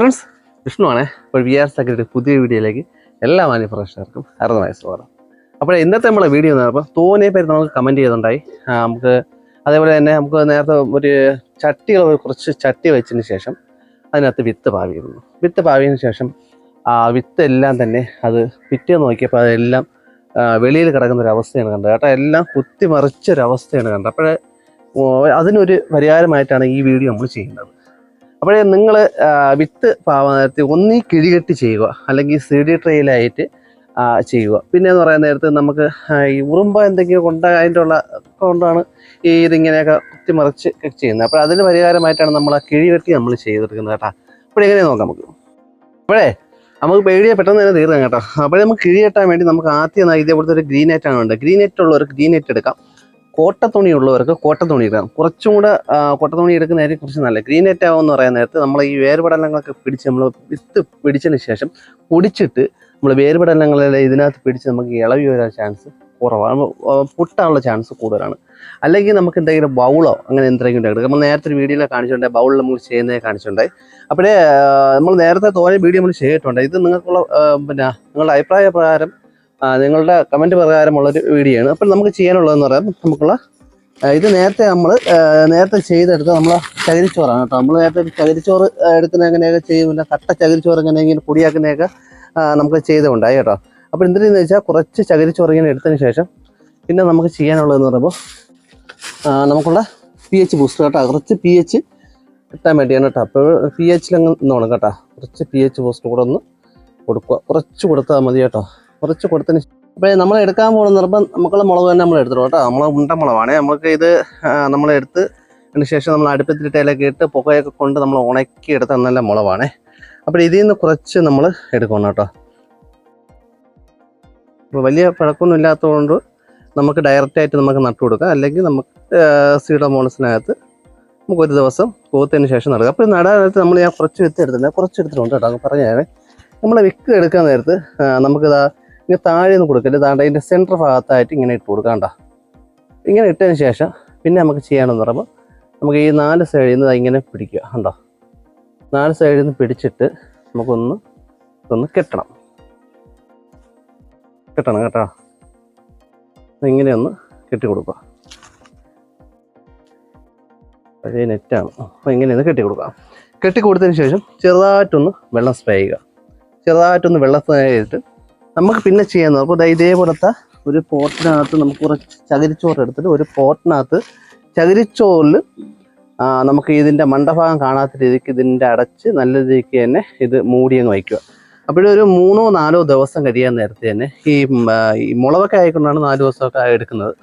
Friends വിഷ്ണുവാണേ ഇപ്പോൾ V R secretary പുതിയ വീഡിയോയിലേക്ക് എല്ലാ മാന്യപ്രേക്ഷകർക്കും അറുപതായ സ്വാഗതം. അപ്പോൾ ഇന്നത്തെ നമ്മളെ വീഡിയോ എന്ന് പറയുമ്പോൾ തോനെ പേര് നമുക്ക് കമന്റ് ചെയ്തുണ്ടായി ആ, നമുക്ക് അതേപോലെ തന്നെ നമുക്ക് നേരത്തെ ഒരു ചട്ടികൾ കുറച്ച് ചട്ടി വെച്ചതിന് ശേഷം അതിനകത്ത് വിത്ത് പാവിയിരുന്നു. വിത്ത് പാവിയതിന് ശേഷം ആ വിത്ത് എല്ലാം തന്നെ അത് പിറ്റേ നോക്കിയപ്പോൾ അതെല്ലാം വെളിയിൽ കിടക്കുന്ന ഒരു അവസ്ഥയാണ് കണ്ടത്. കേട്ടോ എല്ലാം കുത്തിമറിച്ചൊരവസ്ഥയാണ് കണ്ടത്. അപ്പോഴേ ഓ, അതിനൊരു പരിഹാരമായിട്ടാണ് ഈ വീഡിയോ നമ്മൾ ചെയ്യുന്നത്. അപ്പോഴേ നിങ്ങൾ വിത്ത് പാവാൻ നേരത്തെ ഒന്നീ കിഴികെട്ടി ചെയ്യുക. അല്ലെങ്കിൽ സി ഡി ട്രെയിലായിട്ട് ചെയ്യുക. പിന്നെ എന്ന് പറയുന്ന നേരത്ത് നമുക്ക് ഈ ഉറുമ്പ എന്തെങ്കിലും കൊണ്ട് അതിന്റെ ഉള്ള കൊണ്ടാണ് ഈ ഇതിങ്ങനെയൊക്കെ കുത്തിമറിച്ച് ചെയ്യുന്നത്. അപ്പോൾ അതിന് പരിഹാരമായിട്ടാണ് നമ്മൾ ആ കിഴികെട്ടി നമ്മൾ ചെയ്തെടുക്കുന്നത് കേട്ടോ. അപ്പോഴെങ്ങനെ നോക്കാം നമുക്ക്. അപ്പോഴേ നമുക്ക് പേടിയെ പെട്ടെന്ന് തന്നെ തീർന്നു കേട്ടോ. അപ്പോഴേ നമുക്ക് കിഴി കെട്ടാൻ വേണ്ടി നമുക്ക് ആദ്യം ഇതേപോലത്തെ ഒരു ഗ്രീൻ നെറ്റ് ആണ് ഉണ്ട് ഗ്രീൻ നെറ്റ് ഒരു ഗ്രീനേറ്റ് എടുക്കാം. കോട്ടത്തുണി ഉള്ളവർക്ക് കോട്ടത്തുണി എടുക്കാം കുറച്ചും കൂടെ കോട്ടത്തുണി എടുക്കുന്നതായിരിക്കും കുറച്ച് നല്ല ഗ്രീൻ നെറ്റ് ആവുമെന്ന് പറയുന്ന നേരത്ത് നമ്മൾ ഈ വേർപടലങ്ങളൊക്കെ പിടിച്ച് നമ്മൾ വിത്ത് പിടിച്ചതിന് ശേഷം പൊടിച്ചിട്ട് നമ്മൾ വേർപടലങ്ങളെല്ലാം ഇതിനകത്ത് പിടിച്ച് നമുക്ക് ഇളവി വരാൻ ചാൻസ് കുറവാണ്. പൊട്ടാനുള്ള ചാൻസ് കൂടുതലാണ്. അല്ലെങ്കിൽ നമുക്ക് എന്തെങ്കിലും ബൗളോ അങ്ങനെ എന്തെങ്കിലും എടുക്കാം. നമ്മൾ നേരത്തെ ഒരു വീഡിയോയിൽ കാണിച്ചിട്ടുണ്ടായി ബൗളിൽ നമ്മൾ ചെയ്യുന്നത് കാണിച്ചിട്ടുണ്ടായി. അപ്പോഴേ നമ്മൾ നേരത്തെ തോനെ വീഡിയോ നമ്മൾ ചെയ്തിട്ടുണ്ട്. ഇത് നിങ്ങൾക്കുള്ള പിന്നെ നിങ്ങളുടെ അഭിപ്രായ പ്രകാരം നിങ്ങളുടെ കമന്റ് പ്രകാരമുള്ളൊരു വീഡിയോ ആണ് അപ്പോൾ നമുക്ക് ചെയ്യാനുള്ളതെന്ന് പറയാം. നമുക്കുള്ള ഇത് നേരത്തെ നമ്മൾ നേരത്തെ ചെയ്തെടുത്ത് നമ്മൾ ചകിരിച്ചോറാണ് കേട്ടോ. നമ്മൾ നേരത്തെ ചകിരിച്ചോറ് എടുക്കുന്ന എങ്ങനെയൊക്കെ ചെയ്യും പിന്നെ കട്ട ചകിരിച്ചോറ് എങ്ങനെയെങ്കിലും പൊടിയാക്കുന്നതൊക്കെ നമുക്ക് ചെയ്തുണ്ടായി കേട്ടോ. അപ്പോൾ എന്തിനെന്ന് വെച്ചാൽ കുറച്ച് ചകിരിച്ചോറ് ഇങ്ങനെ എടുത്തതിന് ശേഷം പിന്നെ നമുക്ക് ചെയ്യാനുള്ളതെന്ന് പറയുമ്പോൾ നമുക്കുള്ള പി എച്ച് ബൂസ്റ്റർ കേട്ടോ. കുറച്ച് പി എച്ച് കിട്ടാൻ വേണ്ടിയാണ് കേട്ടോ. അപ്പോൾ പി എച്ചിലങ്ങ് നോണം കേട്ടോ. കുറച്ച് പി എച്ച് ബൂസ്റ്റർ കൂടെ ഒന്ന് കൊടുക്കുക. കുറച്ച് കൊടുത്താൽ മതി കേട്ടോ. കുറച്ച് കൊടുത്തതിന് അപ്പോൾ നമ്മൾ എടുക്കാൻ പോകുന്ന നിർബന്ധം നമുക്കുള്ള മുളക് തന്നെ നമ്മൾ എടുത്തിടും കേട്ടോ. നമ്മൾ ഉണ്ട മുളകാണ്. നമുക്ക് ഇത് നമ്മളെടുത്ത് അതിന് ശേഷം നമ്മൾ അടുപ്പത്തിലിട്ടയിലൊക്കെ ഇട്ട് പുകയൊക്കെ കൊണ്ട് നമ്മൾ ഉണക്കി എടുത്ത നല്ല മുളവാണ് അപ്പോൾ ഇതിൽ നിന്ന് കുറച്ച് നമ്മൾ എടുക്കണം കേട്ടോ. അപ്പോൾ വലിയ പഴക്കമൊന്നും ഇല്ലാത്തതുകൊണ്ട് നമുക്ക് ഡയറക്റ്റായിട്ട് നമുക്ക് നട്ടു കൊടുക്കാം. അല്ലെങ്കിൽ നമുക്ക് സീഡോമോണസിനകത്ത് നമുക്ക് ഒരു ദിവസം കൂത്തതിന് ശേഷം നടുക. അപ്പോൾ നടാനായിട്ട് നമ്മൾ ഞാൻ കുറച്ച് വിത്ത് എടുത്തിട്ടുണ്ട്. കുറച്ച് എടുത്തിട്ടുണ്ട് കേട്ടോ. പറഞ്ഞാൽ നമ്മൾ വിക്ക് എടുക്കാൻ നേരത്ത് നമുക്കിതാ ഇങ്ങനെ താഴെ നിന്ന് കൊടുക്കരുത് താണ്ട അതിന്റെ സെന്റർ ഭാഗത്തായിട്ട് ഇങ്ങനെ ഇട്ട് കൊടുക്കാം കേട്ടോ ഇങ്ങനെ ഇട്ടതിന് ശേഷം പിന്നെ നമുക്ക് ചെയ്യണമെന്ന് പറയുമ്പോൾ നമുക്ക് ഈ നാല് സൈഡിൽ നിന്ന് ഇങ്ങനെ പിടിക്കുക കണ്ടോ? നാല് സൈഡിൽ നിന്ന് പിടിച്ചിട്ട് നമുക്കൊന്ന് ഒന്ന് കെട്ടണം. കെട്ടണം കേട്ടോ. ഇങ്ങനെ ഒന്ന് കെട്ടി കൊടുക്കുക. പഴയ നെറ്റാണ് അപ്പോൾ ഇങ്ങനെ ഒന്ന് കെട്ടി കൊടുക്കുക കെട്ടി ശേഷം ചെറുതായിട്ടൊന്ന് വെള്ളം സ്പ്രേ ചെയ്യുക. ചെറുതായിട്ടൊന്ന് വെള്ളം സ്പ്രേ ചെയ്തിട്ട് നമുക്ക് പിന്നെ ചെയ്യാൻ അപ്പോൾ ഇതേപോലത്തെ ഒരു പോട്ടിനകത്ത് നമുക്ക് കുറച്ച് ചകിരിച്ചോറ് എടുത്തിട്ട് ഒരു പോട്ടിനകത്ത് ചകിരിച്ചോറിൽ നമുക്ക് ഇതിന്റെ മണ്ടഭാഗം കാണാത്ത രീതിക്ക് ഇതിന്റെ അടച്ച് നല്ല രീതിക്ക് തന്നെ ഇത് മൂടി അങ്ങ് വയ്ക്കുക ഒരു മൂന്നോ നാലോ ദിവസം കഴിയാൻ നേരത്തെ തന്നെ ഈ മുളവൊക്കെ ആയിക്കൊണ്ടാണ് നാല് ദിവസമൊക്കെ എടുക്കുന്നത്.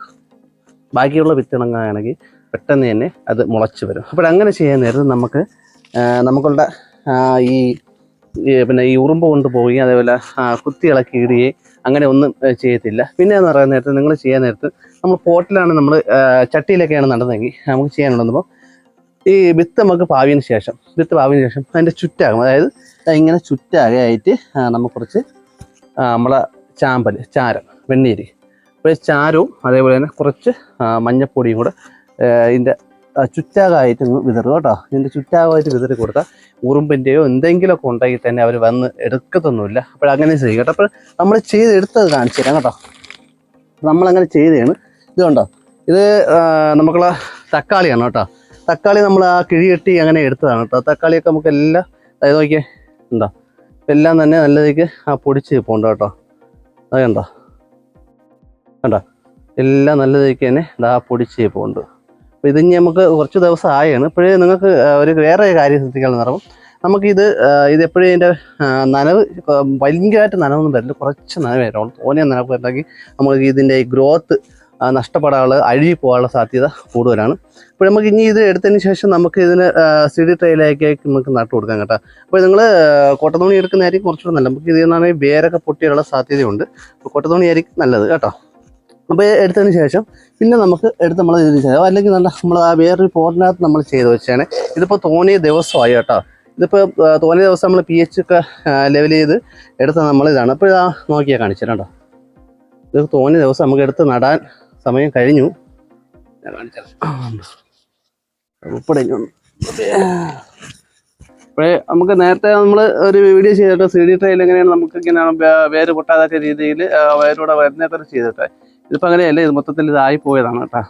ബാക്കിയുള്ള വിത്തിണങ്ങാണെങ്കിൽ പെട്ടെന്ന് തന്നെ അത് മുളച്ച് വരും. അപ്പോൾ അങ്ങനെ ചെയ്യാൻ നേരത്ത് നമുക്ക് നമുക്കുള്ള ഈ പിന്നെ ഈ ഉറുമ്പ് കൊണ്ട് പോവുകയും അതേപോലെ കുത്തി ഇളക്കി ഇടുകയും അങ്ങനെ ഒന്നും ചെയ്യത്തില്ല. പിന്നെ എന്ന് പറയുന്ന നേരത്ത് നിങ്ങൾ ചെയ്യാൻ നേരത്ത് നമ്മൾ പോട്ടിലാണ് നമ്മൾ ചട്ടിയിലൊക്കെയാണ് നടന്നതെങ്കിൽ നമുക്ക് ചെയ്യാനുണ്ടെന്നപ്പോൾ ഈ വിത്ത് നമുക്ക് പാവിയതിന് ശേഷം വിത്ത് പാവിയതിന് ശേഷം അതിന്റെ ചുറ്റാകും. അതായത് ഇങ്ങനെ ചുറ്റാകയായിട്ട് നമുക്ക് കുറച്ച് നമ്മളെ ചാമ്പൽ ചാരം വെണ്ണീര്. അപ്പോൾ ചാരവും അതേപോലെ തന്നെ കുറച്ച് മഞ്ഞപ്പൊടിയും കൂടെ ഇതിന്റെ ചുറ്റാകായിട്ട് വിതറുക കേട്ടോ. ഇതിന്റെ ചുറ്റാകായിട്ട് വിതറി കൊടുത്താൽ ഉറുമ്പിന്റെയോ എന്തെങ്കിലുമൊക്കെ ഉണ്ടെങ്കിൽ തന്നെ അവർ വന്ന് എടുക്കത്തൊന്നുമില്ല. അപ്പോൾ അങ്ങനെ ചെയ്യും കേട്ടോ. അപ്പോൾ നമ്മൾ ചെയ്തെടുത്തത് കാണിച്ചു തരാം കേട്ടോ. നമ്മളങ്ങനെ ചെയ്തതാണ്. ഇത് കണ്ടോ? ഇത് നമുക്കുള്ള തക്കാളിയാണ് കേട്ടോ. തക്കാളി നമ്മൾ ആ കിഴികെട്ടി അങ്ങനെ എടുത്തതാണ് കേട്ടോ. തക്കാളിയൊക്കെ നമുക്ക് എല്ലാം അതായത് നോക്കിയേ ഉണ്ടോ? എല്ലാം തന്നെ നല്ല രീതിക്ക് ആ പൊടിച്ച് പോകണ്ട കേട്ടോ. അത് കണ്ടോ? കണ്ടോ? എല്ലാം നല്ല രീതിക്ക് തന്നെ ആ പൊടിച്ച് പോകുന്നുണ്ട് അപ്പോൾ ഇതിന് നമുക്ക് കുറച്ച് ദിവസം ആയാണ്. ഇപ്പോഴേ നിങ്ങൾക്ക് ഒരു വേറെ കാര്യം ശ്രദ്ധിക്കാൻ നിറവും നമുക്കിത് ഇത് എപ്പോഴും ഇതിന്റെ നനവ് ഭയങ്കരമായിട്ട് നനവൊന്നും വരില്ല. കുറച്ച് നനവ് വരും. തോന്നിയ നനവ് വരണമെങ്കിൽ നമുക്ക് ഇതിന്റെ ഗ്രോത്ത് നഷ്ടപ്പെടാനുള്ള അഴുകി പോകാനുള്ള സാധ്യത കൂടുതലാണ്. അപ്പോൾ നമുക്ക് ഇനി ഇത് എടുത്തതിന് ശേഷം നമുക്ക് ഇതിന് സിഡി ട്രെയിലേക്ക് നമുക്ക് നട്ടു കൊടുക്കാം കേട്ടോ. അപ്പോൾ നിങ്ങൾ കൊട്ടതോണി എടുക്കുന്നതായിരിക്കും കുറച്ചുകൂടെ നല്ലത്. നമുക്ക് ഇതിൽ നിന്നാണെങ്കിൽ വേരൊക്കെ പൊട്ടിയുള്ള സാധ്യതയുണ്ട്. അപ്പോൾ കോട്ടത്തുണി ആയിരിക്കും നല്ലത് കേട്ടോ. അപ്പോൾ എടുത്തതിന് ശേഷം പിന്നെ നമുക്ക് എടുത്ത് നമ്മൾ ഇതിന് ചെയ്യാം അല്ലെങ്കിൽ നല്ല നമ്മൾ ആ വേറൊരു പോർട്ടിനകത്ത് നമ്മൾ ചെയ്ത് വെച്ചാണ് ഇതിപ്പോൾ തോന്നിയ ദിവസമായി കേട്ടോ. ഇതിപ്പോൾ തോന്നിയ ദിവസം നമ്മൾ പി എച്ച് ഒക്കെ ലെവൽ ചെയ്ത് എടുത്ത നമ്മൾ ഇതാണ്. അപ്പോൾ ഇതാ നോക്കിയാൽ കാണിച്ചു കേട്ടോ. ഇത് തോന്നിയ ദിവസം നമുക്ക് എടുത്ത് നടാൻ സമയം കഴിഞ്ഞു. അപ്പോഴേ നമുക്ക് നേരത്തെ നമ്മൾ ഒരു വീഡിയോ ചെയ്തിട്ട് സി ഡി ട്രെയിൽ എങ്ങനെയാണ് നമുക്ക് ഇങ്ങനെ വേര് പൊട്ടാതൊക്കെ രീതിയിൽ വേരൂടെ വരുന്നൊക്കെ ചെയ്തിട്ട് ഇതിപ്പോൾ അങ്ങനെയല്ല ഇത് മൊത്തത്തിൽ ഇതായി പോയതാണ് കേട്ടോ.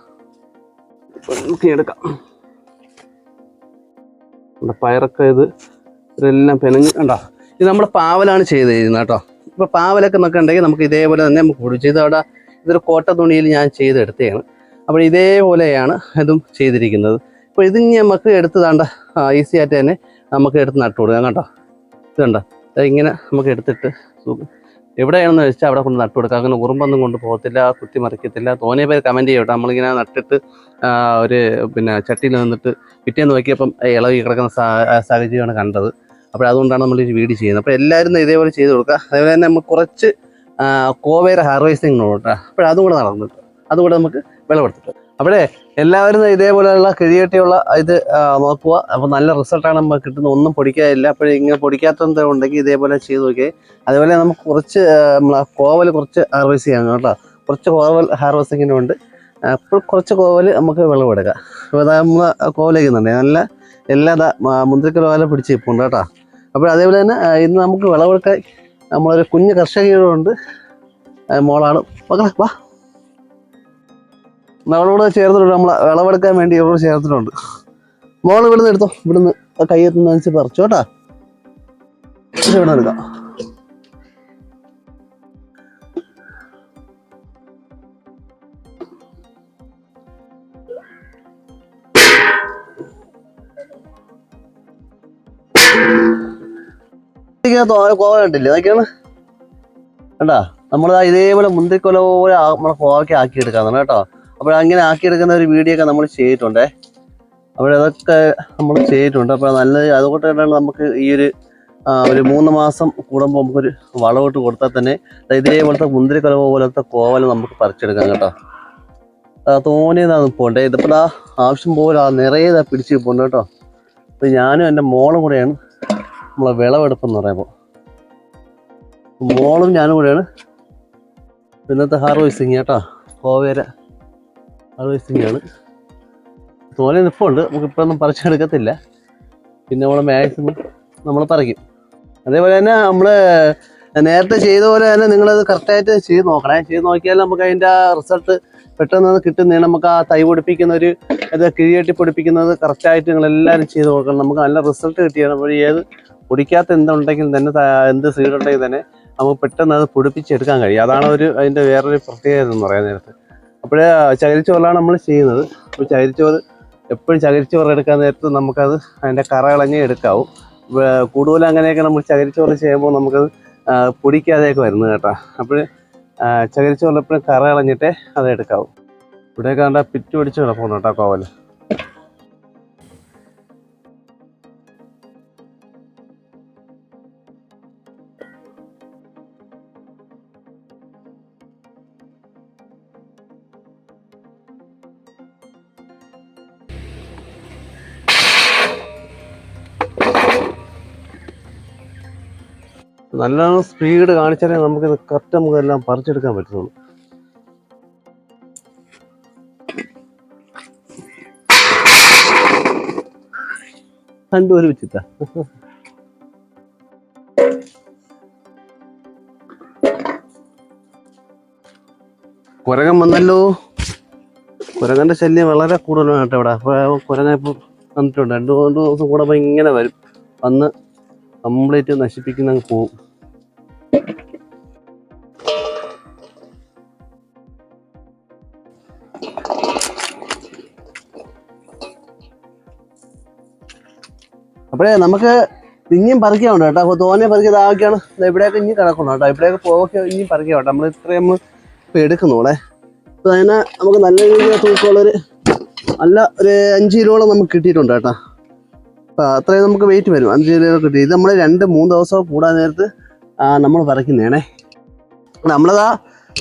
ഇപ്പൊ എടുക്കാം. നമ്മുടെ പയറൊക്കെ ഇത് ഇതെല്ലാം പെനഞ്ഞ് കണ്ടോ? ഇത് നമ്മൾ പാവലാണ് ചെയ്ത് ചെയ്യുന്നത് കേട്ടോ. ഇപ്പോൾ പാവലൊക്കെ നമുക്ക് ഉണ്ടെങ്കിൽ നമുക്ക് ഇതേപോലെ തന്നെ നമുക്ക് ഇത് അവിടെ ഇതൊരു കോട്ട തുണിയിൽ ഞാൻ ചെയ്തെടുത്തതാണ്. അപ്പോൾ ഇതേപോലെയാണ് ഇതും ചെയ്തിരിക്കുന്നത്. അപ്പോൾ ഇത് നമുക്ക് എടുത്ത് താണ്ട ഈസി ആയിട്ട് തന്നെ നമുക്ക് എടുത്ത് നട്ടു കൊടുക്കാം കേട്ടോ. ഇത് കണ്ടോ? ഇങ്ങനെ നമുക്ക് എടുത്തിട്ട് എവിടെയാണെന്ന് വെച്ചാൽ അവിടെ കൊണ്ട് നട്ടു കൊടുക്കാം അങ്ങനെ ഉറുമ്പൊന്നും കൊണ്ട് പോകത്തില്ല കുത്തി മറിക്കത്തില്ല. തോന്നിയ പേര് കമന്റ് ചെയ്യട്ടെ നമ്മളിങ്ങനെ നട്ടിട്ട് ഒരു പിന്നെ ചട്ടിയിൽ നിന്നിട്ട് പിറ്റേന്ന് നോക്കിയപ്പം ഇളവി കിടക്കുന്ന സാഹചര്യമാണ് കണ്ടത്. അപ്പോൾ അതുകൊണ്ടാണ് നമ്മൾ ഈ വീട് ചെയ്യുന്നത്. അപ്പോൾ എല്ലാവരും ഇതേപോലെ ചെയ്ത് കൊടുക്കുക. അതേപോലെ തന്നെ നമുക്ക് കുറച്ച് കോവേര ഹാർവെസ്റ്റിംഗ് കേട്ടോ. അപ്പോൾ അതും കൂടെ നടന്നിട്ട് അതുകൂടെ നമുക്ക് വിളവെടുത്തിട്ട് അപ്പോഴേ എല്ലാവരും ഇതേപോലെയുള്ള കിഴികെട്ടിയുള്ള ഇത് നോക്കുക. അപ്പോൾ നല്ല റിസൾട്ടാണ് നമുക്ക് കിട്ടുന്നത്. ഒന്നും പൊടിക്കാതില്ല അപ്പോൾ ഇങ്ങനെ പൊടിക്കാത്തത് ഉണ്ടെങ്കിൽ ഇതേപോലെ ചെയ്ത് നോക്കിയേ. അതേപോലെ നമുക്ക് കുറച്ച് കോവൽ കുറച്ച് ഹാർവെസ്റ്റ് ചെയ്യാം കേട്ടോ. കുറച്ച് കോവൽ ഹാർവെസ്റ്റിങ്ങിനുണ്ട് അപ്പോൾ കുറച്ച് കോവൽ നമുക്ക് വിളവെടുക്കാം അപ്പോൾ നമ്മൾ കോവലേക്കുന്നുണ്ട് നല്ല എല്ലാ മുന്തിരിക്കൽ കോവല പിടിച്ച് ഇപ്പുണ്ട് കേട്ടോ. അപ്പോൾ അതേപോലെ തന്നെ ഇന്ന് നമുക്ക് വിളവെടുക്കാൻ നമ്മളൊരു കുഞ്ഞ് കർഷകരുണ്ട് മോളാണ്. മക്കളെ വാ. നമ്മളോട് ചേർത്തിട്ടുണ്ട്. നമ്മളെ വിളവെടുക്കാൻ വേണ്ടി ഇവരോട് ചേർത്തിട്ടുണ്ട്. മോൾ ഇവിടുന്ന് എടുത്തോ. ഇവിടുന്ന് കയ്യെത്തുന്നതനുസരിച്ച് പറിച്ചു കേട്ടാ. എടുക്കാം. കോവ നമ്മൾ ഇതേപോലെ മുന്തിരിക്കൊല പോലെ നമ്മളെ കോവയ്ക്ക് ആക്കി എടുക്കാന്നാണ് കേട്ടോ. അപ്പോൾ അങ്ങനെ ആക്കിയെടുക്കുന്ന ഒരു വീഡിയോ ഒക്കെ നമ്മൾ ചെയ്തിട്ടുണ്ടേ. അപ്പോൾ അതൊക്കെ നമ്മൾ ചെയ്തിട്ടുണ്ട്. അപ്പോൾ നല്ല അതുകൊണ്ട് തന്നെയാണ് നമുക്ക് ഈ ഒരു ഒരു മൂന്ന് മാസം കൂടുമ്പോൾ നമുക്കൊരു വളമിട്ട് കൊടുത്താൽ തന്നെ ഇതേപോലത്തെ മുന്തിരിക്കൊല പോലത്തെ കോവൽ നമുക്ക് പറിച്ചെടുക്കാം കേട്ടോ. തോന്നിയതാണ് പോണ്ടേ ഇതിപ്പോൾ ആ ആവശ്യം പോലെ ആ നിറയെ ഇതാ പിടിച്ച് പോണ്ട് കേട്ടോ. അപ്പോൾ ഞാനും എന്റെ മോളും കൂടെയാണ് നമ്മളെ വിളവെടുപ്പെന്ന് പറയുമ്പോൾ. മോളും ഞാനും കൂടെയാണ്. ഇന്നത്തെ ഹാർവെസ്റ്റിങ് കേട്ടോ. കോവേര ഹാർവെസ്റ്റിംഗ് ആണ്. തോനെ നിപ്പുണ്ട്. നമുക്ക് ഇപ്പോഴൊന്നും പറിച്ചെടുക്കത്തില്ല. പിന്നെ നമ്മൾ മാക്സിമം നമ്മൾ പറിക്കും. അതേപോലെ തന്നെ നമ്മൾ നേരത്തെ ചെയ്ത പോലെ തന്നെ നിങ്ങളത് കറക്റ്റായിട്ട് ചെയ്ത് നോക്കണേ. ചെയ്ത് നോക്കിയാൽ നമുക്ക് അതിന്റെ റിസൾട്ട് പെട്ടെന്ന് കിട്ടുന്നതിന് നമുക്ക് ആ തൈ പൊടിപ്പിക്കുന്ന ഒരു ഇത് കിഴിയട്ടി പൊടിപ്പിക്കുന്നത് കറക്റ്റായിട്ട് നിങ്ങൾ എല്ലാവരും ചെയ്ത് നോക്കണം. നമുക്ക് നല്ല റിസൾട്ട് കിട്ടിയാണ് അപ്പോൾ ഏത് പൊടിക്കാത്ത എന്തുണ്ടെങ്കിൽ തന്നെ എന്ത് സീഡ് ഉണ്ടെങ്കിൽ തന്നെ നമുക്ക് പെട്ടെന്ന് അത് പൊടിപ്പിച്ചെടുക്കാൻ കഴിയും. അതാണ് ഒരു അതിന്റെ വേറൊരു പ്രത്യേകത എന്ന് പറയാൻ നേരത്ത്. അപ്പോഴേ ചകിരിച്ചോറിലാണ് നമ്മൾ ചെയ്യുന്നത്. അപ്പോൾ ചകിരിച്ചോറ് എപ്പോഴും ചകിരിച്ചോറ് എടുക്കാൻ നേരത്ത് നമുക്കത് അതിന്റെ കറ കളഞ്ഞേ എടുക്കാവൂ. കൂടുതലും അങ്ങനെയൊക്കെ നമ്മൾ ചകിരിച്ചോറ് ചെയ്യുമ്പോൾ നമുക്കത് പൊടിക്കാതെയൊക്കെ വരുന്നത് കേട്ടോ. അപ്പോൾ ചകിരിച്ചോറിൽ എപ്പോഴും കറ കളഞ്ഞിട്ടേ അത് എടുക്കാവൂ. ഇവിടെയൊക്കെ കണ്ട പിറ്റ് പിടിച്ച് കിടപ്പുണ്ട് കേട്ടോ കോവൽ നല്ലോണം സ്പീഡ് കാണിച്ചാലേ നമുക്കിത് കറക്റ്റ് നമുക്ക് എല്ലാം പറിച്ചെടുക്കാൻ പറ്റുള്ളൂ രണ്ടുപേരും വെച്ചിട്ടാ കുരങ്ങൻ വന്നല്ലോ. കുരങ്ങന്റെ ശല്യം വളരെ കൂടുതലാണ് കേട്ടോ ഇവിടെ. അപ്പൊ കുരങ്ങ ഇപ്പൊ വന്നിട്ടുണ്ട്. രണ്ടു മൂന്ന് ദിവസം കൂടെ ഇങ്ങനെ വരും. വന്ന് കംപ്ലീറ്റ് നശിപ്പിക്കുന്ന അങ്ങ് പോവും. അപ്പോഴേ നമുക്ക് ഇനിയും പറിക്കാനുണ്ട് കേട്ടോ. തോനെ പറിക്കുക ആക്കിയാണ് ഇവിടെയൊക്കെ ഇനി കിടക്കണം കേട്ടോ. ഇവിടെയൊക്കെ പോവൊക്കെ ഇനിയും പറിക്കാം കേട്ടോ. നമ്മൾ ഇത്രയും നമ്മൾ ഇപ്പോൾ എടുക്കുന്നോളെ അപ്പോൾ അതിനെ നമുക്ക് നല്ല രീതിയിൽ തൂക്കമുള്ളൊരു നല്ല ഒരു അഞ്ച് കിലോളം നമുക്ക് കിട്ടിയിട്ടുണ്ട് കേട്ടോ. അപ്പോൾ അത്രയും നമുക്ക് വെയിറ്റ് വരും. അഞ്ച് കിലോ കിട്ടി. ഇത് നമ്മൾ രണ്ട് മൂന്ന് ദിവസം കൂടാൻ നേരത്ത് നമ്മൾ പറിക്കുന്നതാണേ. നമ്മളതാ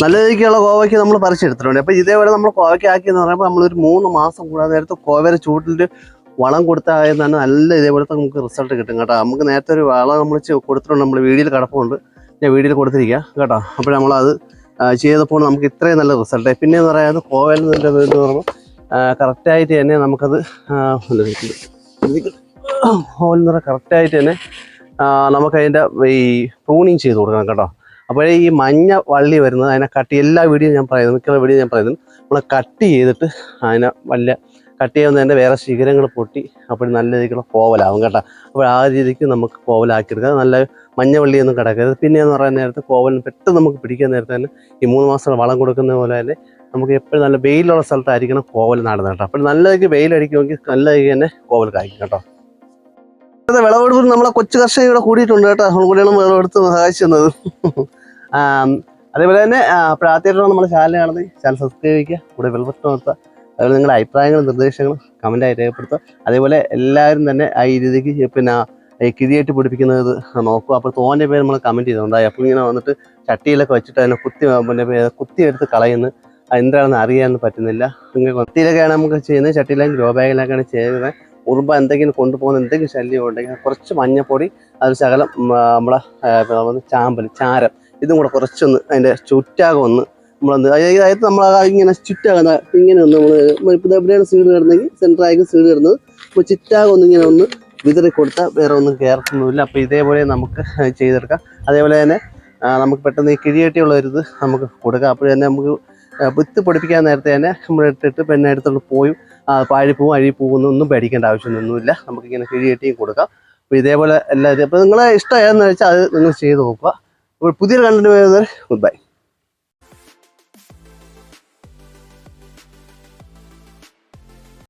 നല്ല രീതിക്കുള്ള കോവയ്ക്ക് നമ്മൾ പറിച്ചെടുത്തിട്ടുണ്ട്. അപ്പോൾ ഇതേപോലെ നമ്മൾ കോവയ്ക്ക് ആക്കിയെന്ന് പറയുമ്പോൾ നമ്മളൊരു മൂന്ന് മാസം കൂടാതെ നേരത്തെ കോവയുടെ ചൂട്ടിൽ വളം കൊടുത്താൽ തന്നെ നല്ല ഇതേപോലത്തെ നമുക്ക് റിസൾട്ട് കിട്ടും കേട്ടോ. നമുക്ക് നേരത്തെ ഒരു വളം നമ്മൾ കൊടുത്തിട്ടുണ്ട്. നമ്മൾ വീഡിയോയിൽ കിടപ്പുണ്ട്. ഞാൻ വീഡിയോയിൽ കൊടുത്തിരിക്കുക കേട്ടോ. അപ്പോൾ നമ്മളത് ചെയ്തപ്പോൾ നമുക്ക് ഇത്രയും നല്ല റിസൾട്ട് പിന്നെ എന്ന് പറയുന്നത് കോവയിൽ എന്ന് പറയുമ്പോൾ കറക്റ്റായിട്ട് തന്നെ നമുക്കത് കോവൽ എന്ന് നിറ കറക്റ്റായിട്ട് തന്നെ നമുക്കതിന്റെ ഈ പ്രൂണിങ് ചെയ്ത് കൊടുക്കണം കേട്ടോ. അപ്പോഴേ ഈ മഞ്ഞ വള്ളി വരുന്നത് അതിനെ കട്ട് എല്ലാ വീഡിയോ ഞാൻ പറയുന്നത് മിക്ക വീഡിയോ ഞാൻ പറയുന്നത് നമ്മൾ കട്ട് ചെയ്തിട്ട് അതിനെ വല്ല കട്ട് ചെയ്യുന്നതിന്റെ വേറെ ശിഖരങ്ങൾ പൊട്ടി അപ്പോൾ നല്ല രീതിക്കുള്ള കോവലാവും കേട്ടോ. അപ്പോൾ ആ രീതിക്ക് നമുക്ക് കോവലാക്കിയെടുക്കുക നല്ല മഞ്ഞ വള്ളിയൊന്നും കിടക്കരുത്. പിന്നെ എന്ന് പറയുന്ന നേരത്ത് കോവലിന് പെട്ടെന്ന് നമുക്ക് പിടിക്കാൻ നേരത്തെ തന്നെ ഈ മൂന്ന് മാസം വളം കൊടുക്കുന്ന പോലെ തന്നെ നമുക്ക് എപ്പോഴും നല്ല വെയിലുള്ള സ്ഥലത്തായിരിക്കണം കോവൽ നടുന്നത് കേട്ടോ. അപ്പോൾ നല്ല രീതിക്ക് വെയിലടിക്കുമെങ്കിൽ നല്ല രീതിക്ക് തന്നെ കോവൽ കായ്ക്കും കേട്ടോ. ഇന്നത്തെ വിളവെടുപ്പിൽ നമ്മളെ കൊച്ചു കർഷകരുടെ കൂടിയിട്ടുണ്ട് കേട്ടോ. ഹോൺകുടിയാണ് കൂടിയാണ് വിളവെടുത്ത് സഹായിച്ചത് അതേപോലെ തന്നെ പ്രാർത്ഥിച്ചിട്ടാണ് നമ്മുടെ ചാനൽ കാണുന്നത്. ചാനൽ സബ്സ്ക്രൈബ് ചെയ്യുക കൂടെ വെൽവെട്ട് നിർത്തുക അതുപോലെ നിങ്ങളുടെ അഭിപ്രായങ്ങളും നിർദ്ദേശങ്ങളും കമന്റായി രേഖപ്പെടുത്തുക. അതേപോലെ എല്ലാവരും തന്നെ ഈ രീതിക്ക് പിന്നെ ഈ കിഴിയായിട്ട് പിടിപ്പിക്കുന്നത് നോക്കുക. അപ്പോൾ തോന്റെ പേര് നമ്മൾ കമന്റ് ചെയ്തിട്ടുണ്ടായി അപ്പോൾ ഇങ്ങനെ വന്നിട്ട് ചട്ടിയിലൊക്കെ വെച്ചിട്ട് അതിനെ കുത്തി പിന്നെ കുത്തിയെടുത്ത് കളയുന്നു. എന്താണെന്ന് അറിയാൻ പറ്റുന്നില്ല. ഇങ്ങനെ കുത്തിയിലൊക്കെയാണ് നമുക്ക് ചെയ്യുന്നത്. ചട്ടിയിലും ഗ്രോ ബാഗിലൊക്കെയാണ് ചെയ്യുന്നത്. ഉറുമ്പ എന്തെങ്കിലും കൊണ്ടുപോകുന്ന എന്തെങ്കിലും ശല്യം ഉണ്ടെങ്കിൽ കുറച്ച് മഞ്ഞപ്പൊടി അത് ശകലം നമ്മളെ ഇപ്പൊ ചാമ്പൽ ചാരം ഇതും കൂടെ കുറച്ചൊന്ന് അതിന്റെ ചുറ്റാകം ഒന്ന് നമ്മളെന്ത് അതായത് നമ്മൾ ഇങ്ങനെ ചുറ്റാകുന്ന ഇങ്ങനെ ഒന്ന് നമ്മൾ ഇപ്പോൾ എവിടെയാണ് സീഡ് കിടന്നെങ്കിൽ സെന്ററായിരിക്കും സീഡ് കിടന്നത് അപ്പോൾ ചുറ്റാകം ഒന്ന് ഇങ്ങനെ ഒന്ന് വിതറി കൊടുത്താൽ വേറെ ഒന്നും കയറത്തൊന്നുമില്ല അപ്പോൾ ഇതേപോലെ നമുക്ക് ചെയ്തെടുക്കാം. അതേപോലെ തന്നെ നമുക്ക് പെട്ടെന്ന് ഈ കിഴിയട്ടിയുള്ള ഒരു ഇത് നമുക്ക് കൊടുക്കാം. അപ്പോൾ തന്നെ നമുക്ക് വിത്ത് പൊടിപ്പിക്കാൻ നേരത്തെ തന്നെ പിന്നെ എടുത്തോണ്ട് പോയി. പോവും പാഴിപ്പൂവും അഴിപ്പൂവൊന്നും ഒന്നും പേടിക്കേണ്ട ആവശ്യമൊന്നുമില്ല. നമുക്കിങ്ങനെ കിഴിയെട്ടിയും കൊടുക്കാം. അപ്പോൾ ഇതേപോലെ എല്ലാ അപ്പോൾ നിങ്ങളെ ഇഷ്ടം ഏതെന്ന് വെച്ചാൽ അത് നിങ്ങൾ ചെയ്ത് നോക്കുക. അപ്പോൾ പുതിയൊരു കണ്ടന്റ് വരുന്നത് ഗുഡ് ബൈ